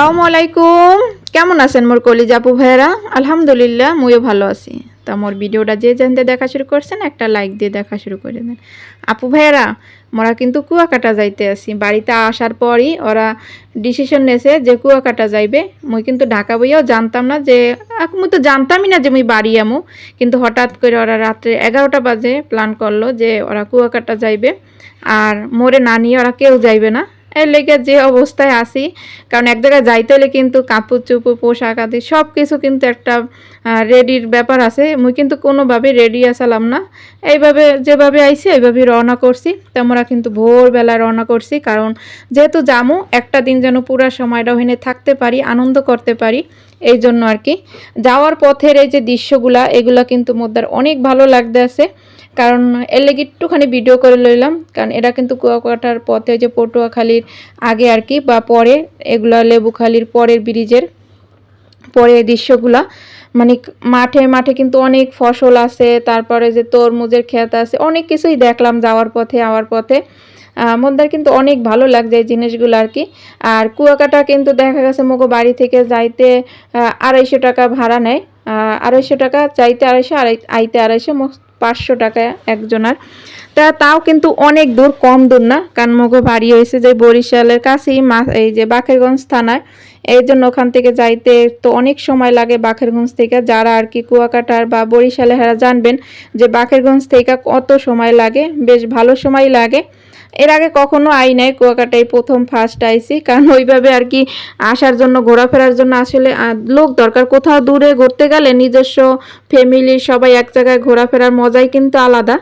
আসসালামু আলাইকুম। কেমন আছেন মোর কলিজা আপু ভাইয়েরা? আলহামদুলিল্লাহ, মুইও ভালো আছি। তা মোর ভিডিওটা যে জানতে দেখা শুরু করছেন, একটা লাইক দিয়ে দেখা শুরু করে দেন। আপু ভাইয়েরা, মোরা কিন্তু কুয়াকাটা যাইতে আসি। বাড়িতে আসার পরই ওরা ডিসিশন নেছে যে কুয়াকাটা যাইবে। মুই কিন্তু ঢাকা বইয়াও জানতাম না যে মুই তো জানতামই না যে মুই বাড়ি আমু। কিন্তু হঠাৎ করে ওরা রাত্রে এগারোটা বাজে প্ল্যান করল যে ওরা কুয়াকাটা যাইবে। আর মোরে না নিয়ে ওরা কেউ যাইবে না। এর লেগে যে অবস্থায় আসি কারণ এক জায়গায় যাইতে হলে কিন্তু কাপড়, চুপড়, পোশাক আদি সব কিছু কিন্তু একটা রেডির ব্যাপার আছে। মুই কিন্তু কোনোভাবে রেডি আসালাম না। এইভাবে যেভাবে আইসি এইভাবে রওনা করছি। তো আমরা কিন্তু ভোরবেলা রওনা করছি, কারণ যেহেতু জামু, একটা দিন যেন পুরো সময়টা ওখানে থাকতে পারি, আনন্দ করতে পারি, এই জন্য আর কি। যাওয়ার পথের এই যে দৃশ্যগুলা, এগুলা কিন্তু মোদ্দার অনেক ভালো লাগতে আছে কারণ এর লেগে একটুখানি ভিডিও করে লইলাম। কারণ এরা কিন্তু কুয়াকাটার পথে যে পটুয়াখালীর আগে আর কি বা পরে এগুলা লেবুখালীর পরের ব্রিজের পরে দৃশ্যগুলা। মানে মাঠে মাঠে কিন্তু অনেক ফসল আছে, তারপরে যে তরমুজের ক্ষেত আছে, অনেক কিছুই দেখলাম যাওয়ার পথে, আওয়ার পথে। মন্দার কিন্তু অনেক ভালো লাগছে এই জিনিসগুলো আর কি। আর কুয়াকাটা কিন্তু দেখা গেছে মোগো বাড়ি থেকে যাইতে আড়াইশো টাকা ভাড়া নেয়। আড়াইশো টাকা চাইতে আড়াইশো, আড়াই আইতে আড়াইশো পাঁচশো টাকা একজনার। তা তাও কিন্তু অনেক দূর, কম দূর না। কারণ মগো বাড়ি হয়েছে যে বরিশালের কাছেই এই যে বাকেরগঞ্জ থানায় এই জন্য ওখান থেকে যাইতে তো অনেক সময় লাগে বাখেরগঞ্জ থেকে। যারা আর কি কুয়াকাটার বা বরিশালে হ্যাঁ জানবেন যে বাখেরগঞ্জ থেকে কত সময় লাগে। বেশ ভালো সময় লাগে। এর আগে কখনো আই নাই কুয়াকাটায় প্রথম ফার্স্ট আইছি। কারণ ওইভাবে আর কি আসার জন্য, ঘোরাফেরার জন্য আসলে লোক দরকার। কোথাও দূরে ঘুরতে গেলে নিজস্ব ফ্যামিলির সবাই এক জায়গায় ঘোরাফেরার মজাই কিন্তু আলাদা।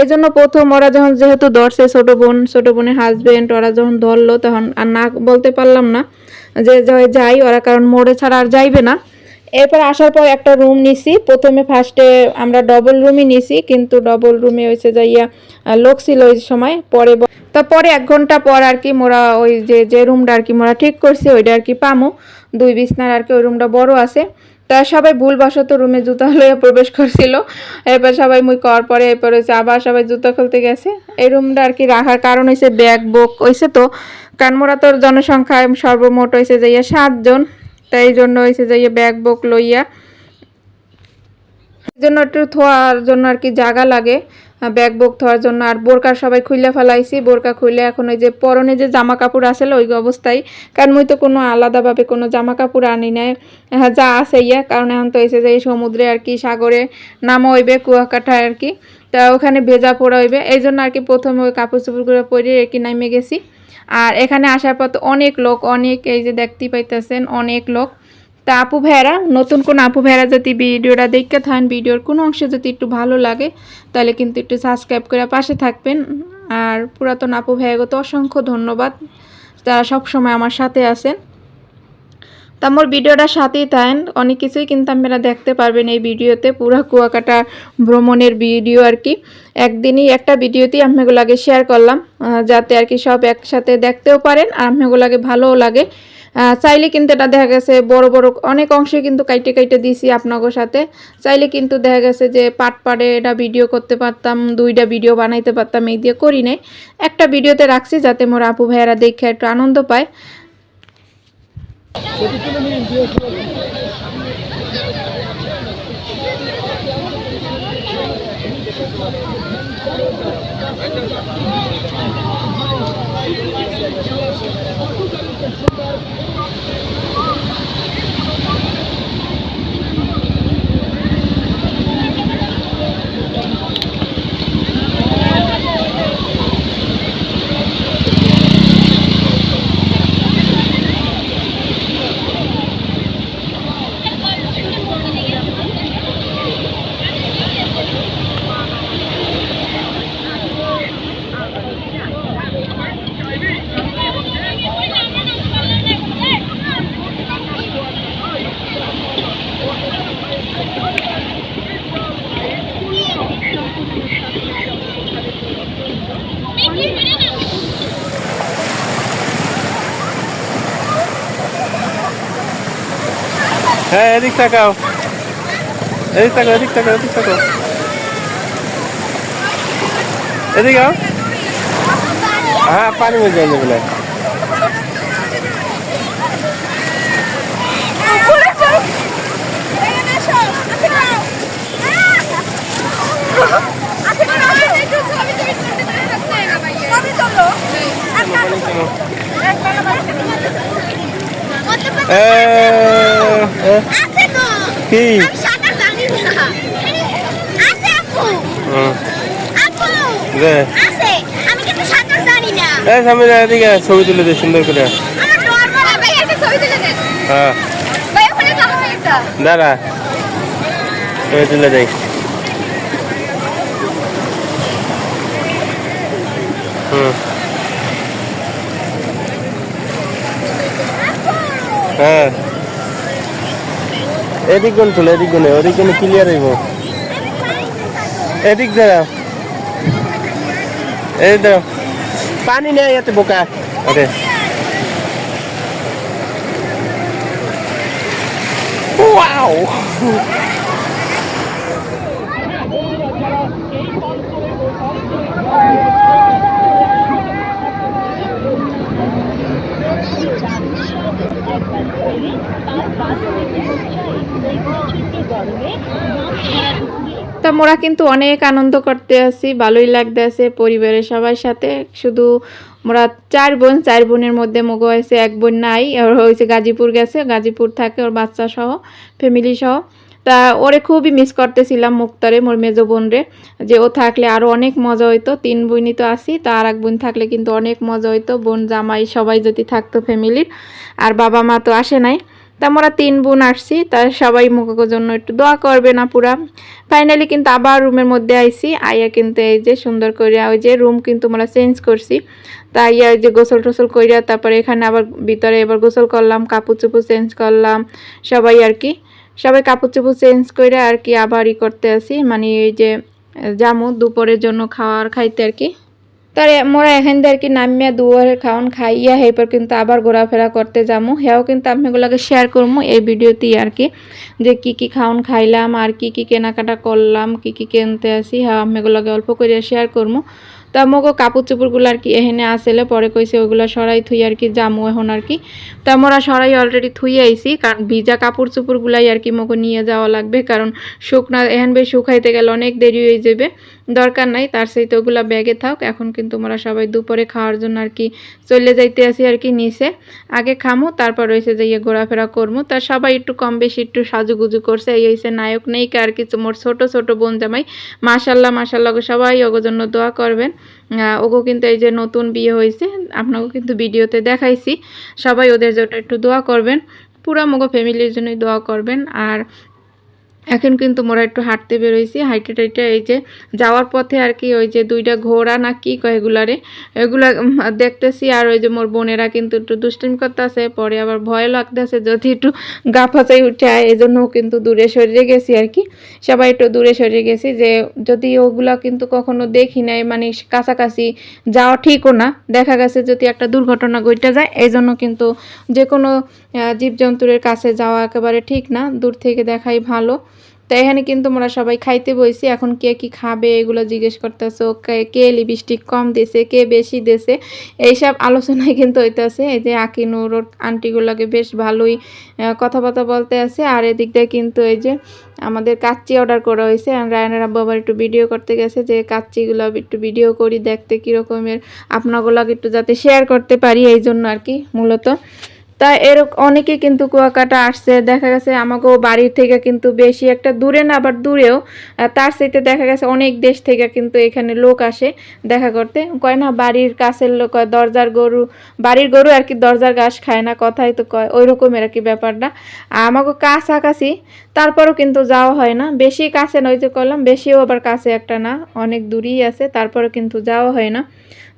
এই জন্য প্রথম ওরা যখন যেহেতু ধরছে ছোট বোন, ছোট বোনের হাজব্যান্ড ওরা যখন ধরলো তখন আর না বলতে পারলাম না যে যাই, ওরা কারণ মোড়ে ছাড়া আর যাইবে না। এরপর আসার পর একটা রুম নিছি। প্রথমে ফার্স্টে আমরা ডবল রুমই নিছি, কিন্তু ডবল রুমে হয়েছে যাইয়া লোক ছিল ওই সময়। পরে তারপরে এক ঘণ্টা পর আর কি মোরা ওই যে যে রুমটা আর কি মোরা ঠিক করছি, ওইটা আর কি পামো। দুই বিছনার আর কি ওই রুমটা বড় আছে। তা সবাই ভুলবশত রুমে জুতা লইয়া প্রবেশ করছিল। এরপর সবাই মুই কর পরে, এরপর হচ্ছে আবার সবাই জুতা খুলতে গেছে। এই রুমটা আর কি রাখার কারণ হয়েছে ব্যাগ বুক হয়েছে তো। কারণ মোরা তোর জনসংখ্যায় সর্বমোট হয়েছে যাইয়া সাতজন। তাই জন্য হয়েছে যাইয়া ব্যাগ বুক লইয়া। জন্য একটু থোয়ার জন্য আর কি জায়গা লাগে। ব্যাগ বুক থোয়ার জন্য। আর বোরকা সবাই খুলে ফেলাইছি। বোরকা খুলে এখন ওই যে পরনে যে জামা কাপড় আসলে ওই অবস্থায়। কারণ মুই তো কোনো আলাদাভাবে কোনো জামা কাপড় আনি নাই। হ্যাঁ যা আছে ইয়া। কারণ এখন তো এসে যে সমুদ্রে আর কি সাগরে নামা হইবে, কুয়াকাটায় আর কি। তা ওখানে ভেজা পড়া হইবে। এই জন্য আর কি প্রথমে ওই কাপড় চোপড়গুলো পরে আর কি নামে গেছি। আর এখানে আসার পর তো অনেক লোক, অনেক এই যে দেখতে পাইতেছেন, অনেক লোক। তা আপু ভেড়া নতুন কোন আপু ভেড়া যদি ভিডিওটা দেখতে থাকেন, ভিডিওর কোনো অংশে যদি একটু ভালো লাগে, তাহলে কিন্তু একটু সাবস্ক্রাইব করে পাশে থাকবেন। আর পুরাতন আপু ভাইয়াগত অসংখ্য ধন্যবাদ। তারা সবসময় আমার সাথে আছেন। তা আমার ভিডিওটা সাথেই থাকেন। অনেক কিছুই কিন্তু আপনারা দেখতে পারবেন এই ভিডিওতে। পুরো কুয়াকাটা ভ্রমণের ভিডিও আর কি। একদিনই একটা ভিডিওতেই আপনাগুলোকে শেয়ার করলাম যাতে আর কি সব একসাথে দেখতেও পারেন আর আপনাগুলোকে ভালোও লাগে। চাইলে কিন্তু এটা দেখা গেছে বড় বড় অনেক অংশে কিন্তু কাইটে কাইটে দিছি আপনাদের সাথে। চাইলে কিন্তু দেখা গেছে যে পাট পাড়ে এটা ভিডিও করতে পারতাম, দুইটা ভিডিও বানাইতে পারতাম, এই দিয়ে করি নাই। একটা ভিডিওতে রাখছি যাতে মোর আপু ভাইয়েরা দেখে একটু আনন্দ পায়। সেটি তুলে নিন হ্যাঁ এদিক তাকাও। এদিক তাকাও এদিক তাকাও এদিক তাকাও। এদিকে আও। হ্যাঁ পানি মধ্যে যাই যাবে চলো। কি? ছবি তুলে দে সুন্দর করে। একটা ছবি তুলে দেন হ্যাঁ। দাঁড়া। ছবি তুলে হুম। হ্যাঁ। এদিক গুণ তুলে, এদিক গুণে ওদিক গুণে ক্লিয়ার হইব। এদিক দাঁড়া এই দাঁড়া পানি নেই এতে বোকা। আরে। ওয়াও। তা মোরা কিন্তু অনেক আনন্দ করতে আসি, ভালোই লাগতে আছে পরিবারের সবার সাথে। শুধু মোরা চার বোন, চার বোনের মধ্যে মগো হয়েছে এক বোন নাই, ওর হয়েছে গাজীপুর গেছে, গাজীপুর থাকে ওর বাচ্চা সহ ফ্যামিলি সহ। তা ওরে খুবই মিস করতেছিলাম মুক্তারে, মোর মেজো বোনরে, যে ও থাকলে আরও অনেক মজা হইতো। তিন বোনই তো আসি তা আর এক বোন থাকলে কিন্তু অনেক মজা হইতো। বোন, জামাই সবাই যদি থাকতো ফ্যামিলির আর বাবা মা তো আসে নাই। তা আমরা তিন বোন আসছি, তা সবাই মুখের জন্য একটু দোয়া করবে না পুরা। ফাইনালি কিন্তু আবার রুমের মধ্যে আইছি, আইয়া কিন্তু এই যে সুন্দর করে ওই যে রুম কিন্তু আমরা চেঞ্জ করছি। তা আইয়া ওই যে গোসল টোসল কইরা তারপরে এখানে আবার ভিতরে এবার গোসল করলাম, কাপড় চোপড় চেঞ্জ করলাম, সবাই আর কি। সবাই কাপড় চোপড় চেঞ্জ করে আর কি আবার ই করতে আসি মানে এই যে, জামু দুপুরের জন্য খাওয়ার খাইতে আর কি। তার মোরা এখান দিয়ে আর কি নামিয়া দুয়ারের খাওয়ান খাইয়া এরপর কিন্তু আবার ঘোরাফেরা করতে যাব হ্যাঁ কিন্তু আমি এগুলোকে শেয়ার করব এই ভিডিওতেই আর কি, যে কি কি খাওয়ান খাইলাম, আর কি কি কেনাকাটা করলাম, কি কি কিনতে আসি হ্যাঁ আমি এগুলোকে অল্প করে শেয়ার করব তা মগো কাপড় চোপড়গুলো আর কি এখানে আসলে পরে কইছে ওগুলো সরাই থুই আর কি জামু এখন আর কি। তা মোরা সরাই অলরেডি থুই আইছি, কারণ ভিজা কাপড় চোপড়গুলাই আর কি মগো নিয়ে যাওয়া লাগবে, কারণ শুকনা, এখান বেশ শুকাইতে গেলে অনেক দেরি হয়ে যাবে। দরকার নাই, তার সাথে ওগুলো ব্যাগে থাক। এখন কিন্তু আমরা সবাই দুপুরে খাওয়ার জন্য আর কি চলে যাইতে আসি আর কি নিচে। আগে খামো, তারপর রয়েছে যে ইয়ে ঘোরাফেরা করব তার সবাই একটু কম বেশি একটু সাজুগুজু করছে, এই হয়েছে নায়ক নেই আর কি মোর ছোট ছোট বোন জামাই। মাশাল্লাহ মাশাল্লাহ সবাই ওগো জন্য দোয়া করবেন। ওগো কিন্তু এই যে নতুন বিয়ে হয়েছে আপনাকেও কিন্তু ভিডিওতে দেখাইছি। সবাই ওদের জন্য একটু দোয়া করবেন। পুরা মগো ফ্যামিলির জন্যই দোয়া করবেন। আর এখন কিন্তু মোরা একটু হাঁটতে বেরোইছি, হাইটে টাইটে এই যে যাওয়ার পথে আর কি ওই যে দুইটা ঘোড়া না কি কয় এগুলারে, এগুলা দেখতেছি আর ওই যে মোর বোনেরা কিন্তু একটু দুষ্টিমি করতেছে, পরে আবার ভয় লাগতেছে যদি একটু গা ফাঁচাই উঠে আয় এই জন্য কিন্তু দূরে সরিয়ে গেছি আর কি। সবাই একটু দূরে সরিয়ে গেছি যে যদি ওগুলা কিন্তু কখনো দেখি নাই মানে কাছাকাছি যাওয়া ঠিকও না, দেখা গেছে যদি একটা দুর্ঘটনা ঘটে যায় এই জন্য কিন্তু যে কোনো জীবজন্তুরের কাছে যাওয়া একেবারে ঠিক না, দূর থেকে দেখাই ভালো। তো এখানে কিন্তু আমরা সবাই খাইতে বইছি। এখন কে কি খাবে এগুলো জিজ্ঞেস করতেছো কে কে লিপস্টিক কম দিছে, কে বেশি দিছে? এইসব আলোচনায় কিন্তু হইতেছে। এই যে আকিনুর আন্টিগুলোকে বেশ ভালোই কথাবার্তা বলতে আছে। আর এদিক দিয়ে কিন্তু এই যে আমাদের কাচ্চি অর্ডার করা হয়েছে রায়নার আব্বু আবার একটু ভিডিও করতে গেছে যে, কাচ্চিগুলো একটু ভিডিও করি দেখতে কীরকমের। আপনাগুলোকে একটু যাতে শেয়ার করতে পারি এই জন্য আর কি, মূলত। তা এরকম অনেকে কিন্তু কুয়াকাটা আসছে, দেখা গেছে আমাকেও বাড়ির থেকে কিন্তু বেশি একটা দূরে না, আবার দূরেও তার সাথে দেখা গেছে অনেক দেশ থেকে কিন্তু এখানে লোক আসে দেখা করতে। কয় না, বাড়ির কাছের লোক দরজার গরু, বাড়ির গরু আর কি দরজার ঘাস খায় না, কথাই তো কয় ওই রকমের আর কি ব্যাপারটা আমাকে কাছাকাছি, তারপরও কিন্তু যাওয়া হয় না, বেশি কাছে নয় যে করলাম বেশিও আবার কাছে একটা না, অনেক দূরেই আছে তারপরে কিন্তু যাওয়া হয় না।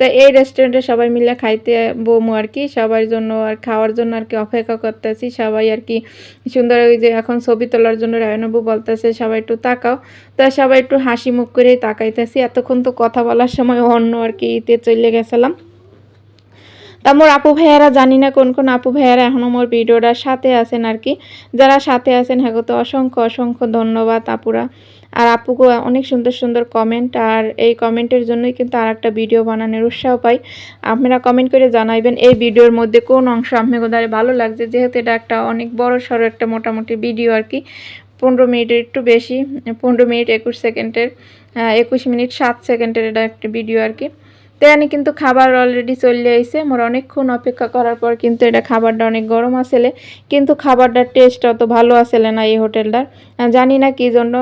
তো এই রেস্টুরেন্টে সবাই মিলে খাইতে বমু আর কি, সবার জন্য আর খাওয়ার জন্য আর কি অপেক্ষা করতেছি। সবাই আর কি সুন্দর ওই যে এখন ছবি তোলার জন্য রায়নবু বলতেছে, সবাই একটু তাকাও। তা সবাই একটু হাসি মুখ করেই তাকাইতেছি। এতক্ষণ তো কথা বলার সময় অন্য আর কি ইতে চলে গেছিলাম। তা মোর আপু ভাইয়ারা জানি না কোন কোন আপু ভাইয়ারা এখনও মোর ভিডিওটার সাথে আছেন আর কি। যারা সাথে আছেন হ্যাঁ তো অসংখ্য অসংখ্য ধন্যবাদ আপুরা। আর আপুকে অনেক সুন্দর সুন্দর কমেন্ট আর এই কমেন্টের জন্যই কিন্তু আর একটা ভিডিও বানানোর উৎসাহ পাই। আপনারা কমেন্ট করে জানাইবেন এই ভিডিওর মধ্যে কোন অংশ আপনাকে দ্বারা ভালো লাগছে। যেহেতু এটা একটা অনেক বড় সড়ো একটা মোটামুটি ভিডিও আর কি। পনেরো মিনিটের একটু বেশি, পনেরো মিনিট একুশ সেকেন্ডের একুশ মিনিট সাত সেকেন্ডের এটা একটা ভিডিও আর কি। তো কিন্তু খাবার অলরেডি চলে আইছে। মোর অনেকক্ষণ অপেক্ষা করার পর কিন্তু এটা খাবারটা অনেক গরম আসলে। কিন্তু খাবারটার টেস্ট অত ভালো আসলে না এই হোটেলটার। জানি না কি জন্য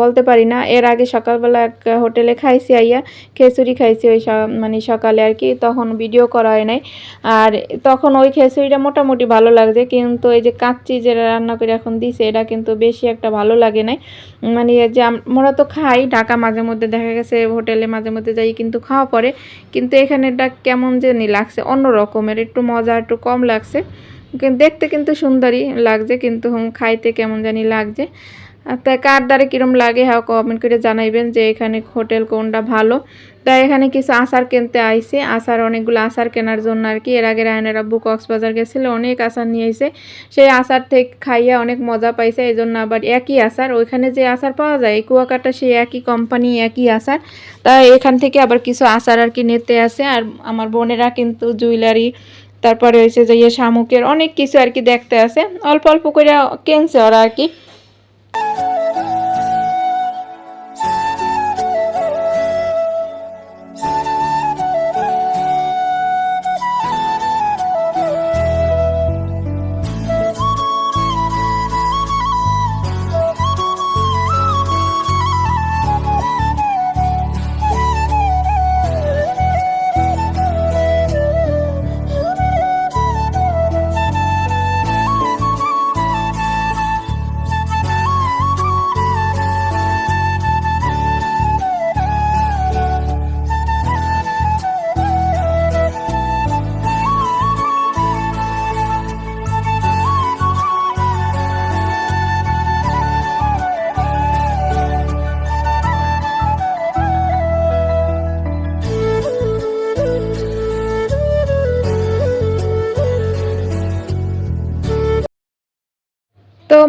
বলতে পারি না। এর আগে সকালবেলা এক হোটেলে খাইছি আইয়া খিচুড়ি খাইছি ওই মানে সকালে আর কি, তখন ভিডিও করা হয় নাই। আর তখন ওই খিচুড়িটা মোটামুটি ভালো লাগছে, কিন্তু এই যে কাচ্চি যেটা রান্না করে এখন দিছে, এটা কিন্তু বেশি একটা ভালো লাগে নাই। মানে যে আমরা তো খাই, ঢাকা মাঝে মধ্যে দেখা গেছে, হোটেলে মাঝে মধ্যে যাই কিন্তু খাওয়া পরে। কিন্তু এখানে এটা কেমন জানি লাগছে, অন্য রকমের, একটু মজা, একটু কম লাগছে। দেখতে কিন্তু সুন্দরই লাগছে, কিন্তু খাইতে কেমন জানি লাগছে। তাই কার দ্বারা কিরম লাগে হ্যাঁ কমেন্ট করে জানাইবেন যে এখানে হোটেল কোনটা ভালো। তাই এখানে কিছু আচার কিনতে আইছে। আচার অনেকগুলো আচার কেনার জন্য আর কি। এর আগে রায়নের আব্বু কক্সবাজার গেছিল, অনেক আচার নিয়ে এসে সেই আচার থেকে খাইয়া অনেক মজা পাইছে এই জন্য আবার একই আচার। ওইখানে যে আচার পাওয়া যায় এই কুয়াকাটা সেই একই কোম্পানি একই আচার। তাই এখান থেকে আবার কিছু আচার আর কি নিতে আসে। আর আমার বোনেরা কিন্তু জুয়েলারি, তারপরে হয়েছে যে ইয়ে শামুকের অনেক কিছু আর কি দেখতে আসে। অল্প অল্প করে কিনছে ওরা আর কি।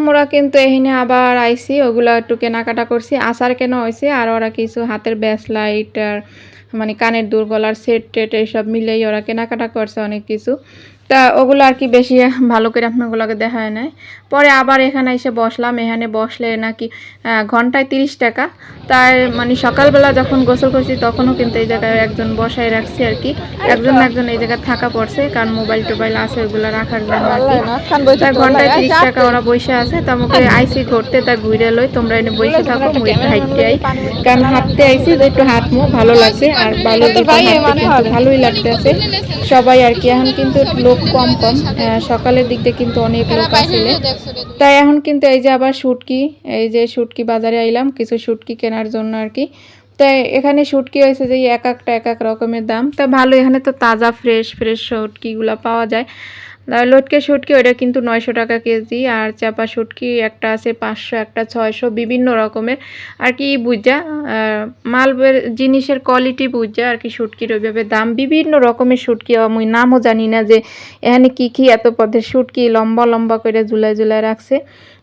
মোরা কিন্তু এখানে আবার আইসি ওগুলো একটু কেনাকাটা করছি। আচার কেন হয়েছে আর ওরা কিছু হাতের ব্যাসলাইট আর মানে কানের দুর্গলার সেট টেট এইসব মিলেই ওরা কেনাকাটা করছে অনেক কিছু। তা ওগুলো আর কি বেশি ভালো করে আপনাগুলোকে দেখায় নাই। পরে আবার এখানে এসে বসলাম, এখানে বসলে নাকি ঘন্টায় তিরিশ টাকা। তাই মানে সকালবেলা যখন গোসল করছি তখনও কিন্তু এই জায়গায় একজন বসায় রাখছি আর কি। একজন একজন এই জায়গায় থাকা পড়ছে, কারণ মোবাইল টোবাইল আছে ওগুলো রাখার জন্য আর কি। তাই ঘন্টায় তিরিশ টাকা ওরা বসে আছে, তা আমাকে আইসি ঘুরতে, তা ঘুরে লই তোমরা এনে বসে থাকো হাঁটতে আই। কারণ হাঁটতে আইসি একটু হাঁটমু, ভালো লাগছে আর ভালো ভালোই লাগতেছে। সবাই আর কি, এখন কিন্তু লোক কম কম। সকালের দিক দিয়ে কিন্তু অনেক লোক আসলে। তাই এখন কিন্তু এই যে আবার শুটকি এই যে শুটকি বাজারে আইলাম কিছু শুটকি কেনার জন্য আর কি। তাই এখানে শুটকি হয়েছে যে এক একটা এক এক রকমের দাম। তা ভালো এখানে তো তাজা ফ্রেশ ফ্রেশ শুটকিগুলো পাওয়া যায়। লটকে শুটকি ওটা কিন্তু নয়শো টাকা কেজি। আর চাপা শুটকি একটা আছে পাঁচশো, একটা ছয়শো, বিভিন্ন রকমের। আর কি বুঝা মালবের জিনিসের কোয়ালিটি বুঝা, আর কি শুটকির ওইভাবে দাম। বিভিন্ন রকমের শুটকি আমি নামও জানি না যে এখানে কি কি এত পদের শুটকি লম্বা লম্বা করে ঝুলাই ঝুলাই রাখছে।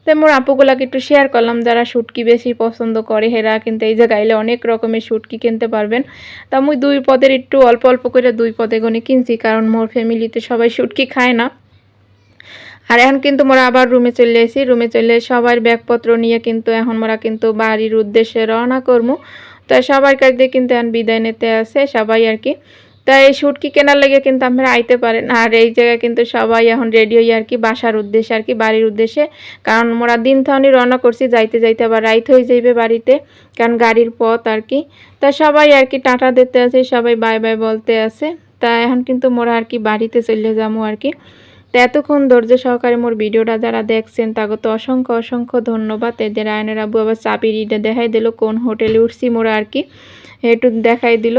তাই মোর আপুগুলাকে একটু শেয়ার করলাম, যারা শুটকি বেশি পছন্দ করে, হেরা কিন্তু এই জায়গায় অনেক রকমের শুটকি কিনতে পারবেন। তা মুই দুই পদের একটু অল্প অল্প করে দুই পদে গনে কিনছি, কারণ মোর ফ্যামিলিতে সবাই শুটকি খায় না। আর এখন কিন্তু মোরা আবার রুমে চলে এসেছি রুমে চলে সবার ব্যাগপত্র নিয়ে কিন্তু এখন মোরা কিন্তু বাড়ির উদ্দেশ্যে রওনা করব তো সবার কাছ দিয়ে কিন্তু এখন বিদায় নিতে আসে সবাই আর কি। তাই এই শুটকি কেনার লেগে কিন্তু আপনারা আইতে পারেন আর এই জায়গায় কিন্তু সবাই এখন রেডি হই আর কি বাসার উদ্দেশ্যে আর কি বাড়ির উদ্দেশ্যে। কারণ মোরা দিন থানি রওনা করছি, যাইতে যাইতে আবার রাইত হয়ে যাইবে বাড়িতে, কারণ গাড়ির পথ আর কি। তা সবাই আর কি টাটা দিতে আছে, সবাই বাই বাই বলতে আছে। তা এখন কিন্তু মোরা আর কি বাড়িতে চলে যাব আর কি। তো এতক্ষণ ধৈর্য সহকারে মোর ভিডিওটা যারা দেখছেন, তাকে তো অসংখ্য অসংখ্য ধন্যবাদ। এদের আয়নের আব্বু আবার চাপির ইটা দেখাই দিল, কোন হোটেলে উঠছি মোরা আর কি। একটু দেখাই দিল।